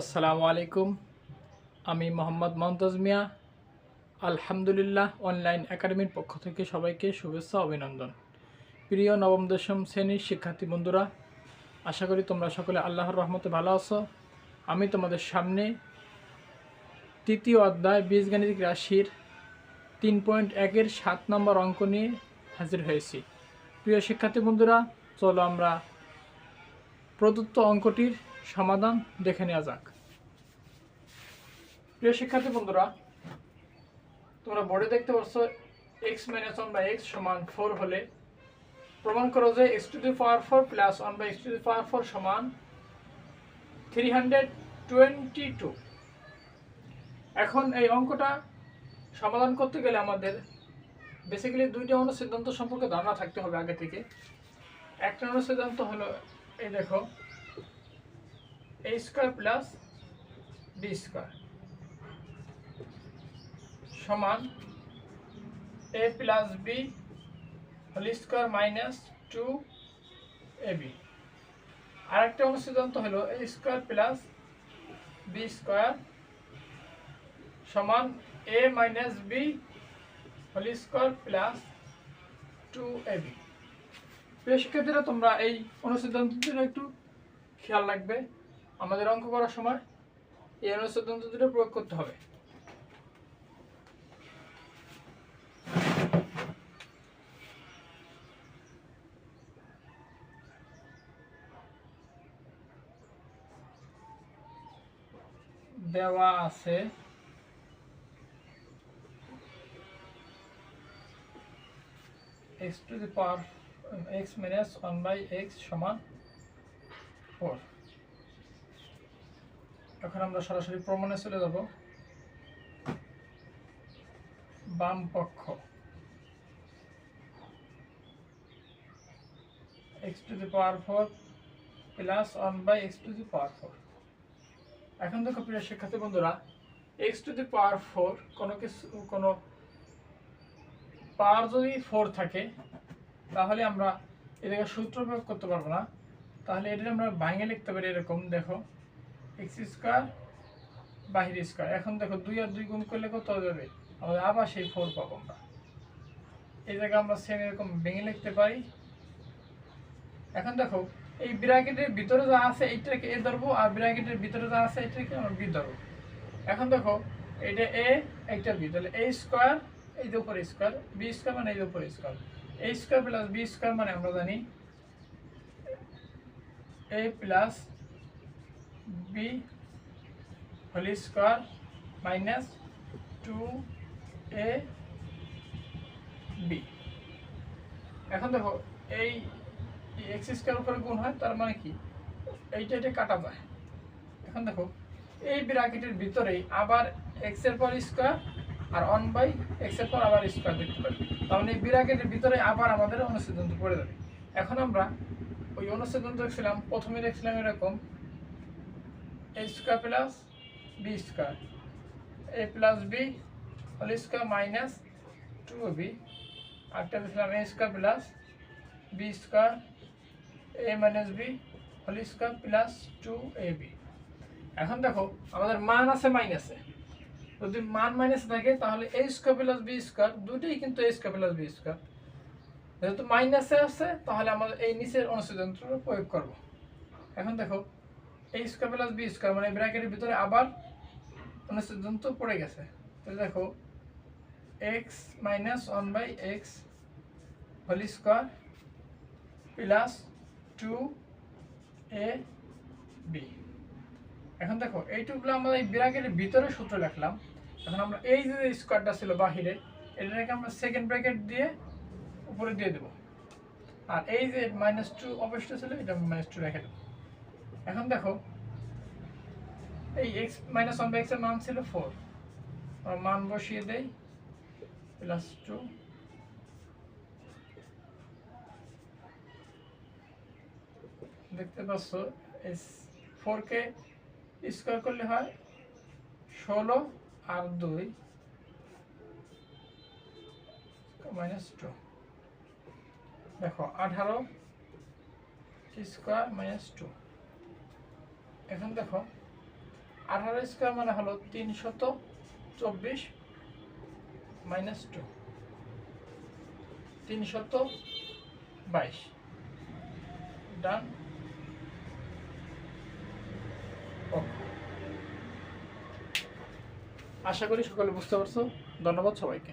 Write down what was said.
আসসালামু আলাইকুম। আমি মোহাম্মদ মমতাজ মিয়া। আলহামদুলিল্লাহ, অনলাইন একাডেমির পক্ষ থেকে সবাইকে শুভেচ্ছা, অভিনন্দন। প্রিয় নবম, দশম শ্রেণির শিক্ষার্থী বন্ধুরা, আশা করি তোমরা সকলে আল্লাহর রহমতে ভালো আছো। আমি তোমাদের সামনে তৃতীয় অধ্যায় বীজগাণিতিক রাশির তিন পয়েন্ট একের সাত নম্বর অঙ্ক নিয়ে হাজির হয়েছি। প্রিয় শিক্ষার্থী বন্ধুরা, চলো আমরা প্রদত্ত অঙ্কটির সমাধান দেখে নেওয়া যাক। প্রিয় শিক্ষার্থী বন্ধুরা, তোমরা বোর্ডে দেখতে পাচ্ছ x minus one by x সমান ফোর হলে প্রমাণ করো যে x to the power four plus one by x to the power four সমান থ্রি হান্ড্রেড টোয়েন্টি টু এখন এই অঙ্কটা সমাধান করতে গেলে আমাদের বেসিক্যালি দুইটা অনুসিদ্ধান্ত সম্পর্কে ধারণা থাকতে হবে আগে থেকে। একটা অনুসিদ্ধান্ত হলো, এই দেখো a square plus B square সমান A plus B whole square minus two A B আরেকটা অনুসিদ্ধান্ত হলো A square plus B square সমান A minus B whole square plus two A B প্রিয় শিক্ষার্থীরা, তোমরা এই অনুসিদ্ধান্তটির একটু খেয়াল রাখবে। আমাদের অঙ্ক করার সময় এই অনুসিদ্ধান্ত দুটো প্রয়োগ করতে হবে। দেওয়া আছে। x to the power, x minus 1 by x সমান 4 এখন আমরা সরাসরি প্রমাণে চলে যাব। বাম পক্ষ। x to the power 4 plus 1 by x to the power 4 এখন দেখো প্রিয় শিক্ষার্থী বন্ধুরা, x টু the power 4 কোনো কিছু কোনো পাওয়ার যদি ফোর থাকে, তাহলে আমরা এটাকে সূত্র প্রয়োগ করতে পারব না। তাহলে এটা আমরা ভাঙে লিখতে পারি এরকম, দেখো। এক্স স্কোয়ার বাহির স্কোয়ার এখন দেখো দুই আর দুই গুণ করলে কত যাবে আমাদের আবার সেই ফোর পাবো আমরা। এই জায়গায় আমরা সেম এরকম ভেঙে লিখতে পারি। এখন দেখো, এই ব্র্যাকেটের ভিতরে যা আছে, এইটাকে এ ধরবো, আর ব্র্যাকেটের ভিতরে যা আছে, এটাকে আমরা বি ধরবো। এখন দেখো, এটা এ একটা বি তাহলে এ স্কোয়ার এই যে উপরে স্কোয়ার বি স্কোয়ার মানে এই যে উপরে square A square plus B square মানে আমরা জানি A plus B whole square minus two A B এখন দেখো, এই এক্স স্কোয়ার উপরে গুণ হয়, তার মানে কি? এইটা এটা কাটা যায়। এখন দেখো, এই ব্র্যাকেটের ভিতরেই আবার এক্সের পর স্কোয়ার আর ওয়ান বাই এক্সের পর আবার স্কোয়ার দেখতে পারি তার মানে এই ব্র্যাকেটের ভিতরে আবার আমাদের অনুসিদ্ধান্ত পড়ে যাবে। এখন আমরা ওই অনুসিদ্ধান্ত দেখছিলাম প্রথমে দেখছিলাম এরকম A square plus B square A plus B whole square minus two B আরেকটা দেখছিলাম A square plus B square A minus B whole square plus two A B এখন দেখো, আমাদের মান আছে মাইনাসে যদি মান মাইনাস থাকে, তাহলে A square plus B square দুটোই কিন্তু A square plus B square যেহেতু মাইনাসে আছে, তাহলে আমাদের এই নিচের অনুসিদ্ধান্তটা প্রয়োগ করব। এখন দেখো A square plus B square মানে ব্র্যাকেটের ভিতরে আবার অনুসিদ্ধান্ত পড়ে গেছে। তাহলে দেখো x minus one by x whole square plus two A B এখন দেখো এইটুকুলো আমরা এই ব্র্যাকেটের ভিতরে সূত্র লিখলাম এখন আমরা এই যে স্কোয়ারটা ছিল বাহিরে, এটাকে আমরা সেকেন্ড ব্র্যাকেট দিয়ে উপরে দিয়ে দেবো। আর এই যে মাইনাস টু অবশ্যই ছিল, এটা মাইনাস টু রেখে দেবো। এখন দেখো, এই এক্স মাইনাস ওয়ান বাই এক্সের মান ছিল ফোর আমরা মান বসিয়ে দেই প্লাস টু দেখতে পাচ্ছ, এই ফোরকে স্কোয়ার করলে হয় ষোলো আর দুই মাইনাস টু দেখো, আঠারো স্কোয়ার মাইনাস টু এখন দেখো, আঠারো স্কোয়ার মানে হলো তিনশত চব্বিশ মাইনাস টু তিনশত বাইশ। ডান আশা করি সকলে বুঝতে পারছ। ধন্যবাদ সবাইকে।